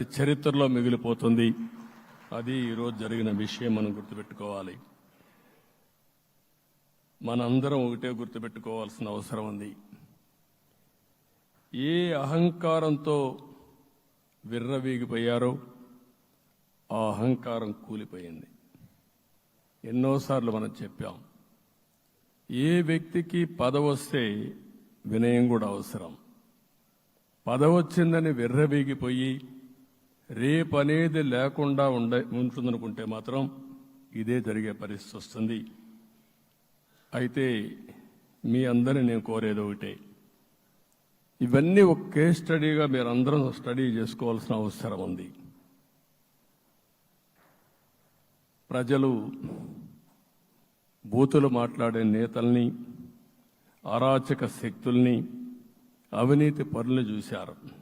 చరిత్రలో మిగిలిపోతుంది. అది ఈరోజు జరిగిన విషయం మనం గుర్తుపెట్టుకోవాలి. మనందరం ఒకటే గుర్తుపెట్టుకోవాల్సిన అవసరం ఉంది. ఏ అహంకారంతో విర్రవీగిపోయారో ఆ అహంకారం కూలిపోయింది. ఎన్నోసార్లు మనం చెప్పాం ఏ వ్యక్తికి పదవొస్తే వినయం కూడా అవసరం. పదవొచ్చిందని విర్రవీగిపోయి రేపనేది లేకుండా ఉండ ఉంటుందనుకుంటే మాత్రం ఇదే జరిగే పరిస్థితి వస్తుంది. అయితే మీ అందరిని నేను కోరేది ఒకటే. ఇవన్నీ ఒక కేస్ స్టడీగా మీరందరం స్టడీ చేసుకోవాల్సిన అవసరం ఉంది. ప్రజలు బూతులు మాట్లాడే నేతల్ని అరాచక శక్తుల్ని అవినీతి పనులు చూశారు.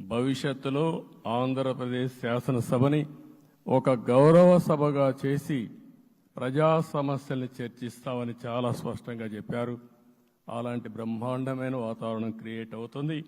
భవిష్యత్తులో ఆంధ్రప్రదేశ్ శాసనసభని ఒక గౌరవ సభగా చేసి ప్రజా సమస్యల్ని చర్చిస్తామని చాలా స్పష్టంగా చెప్పారు. అలాంటి బ్రహ్మాండమైన వాతావరణం క్రియేట్ అవుతుంది.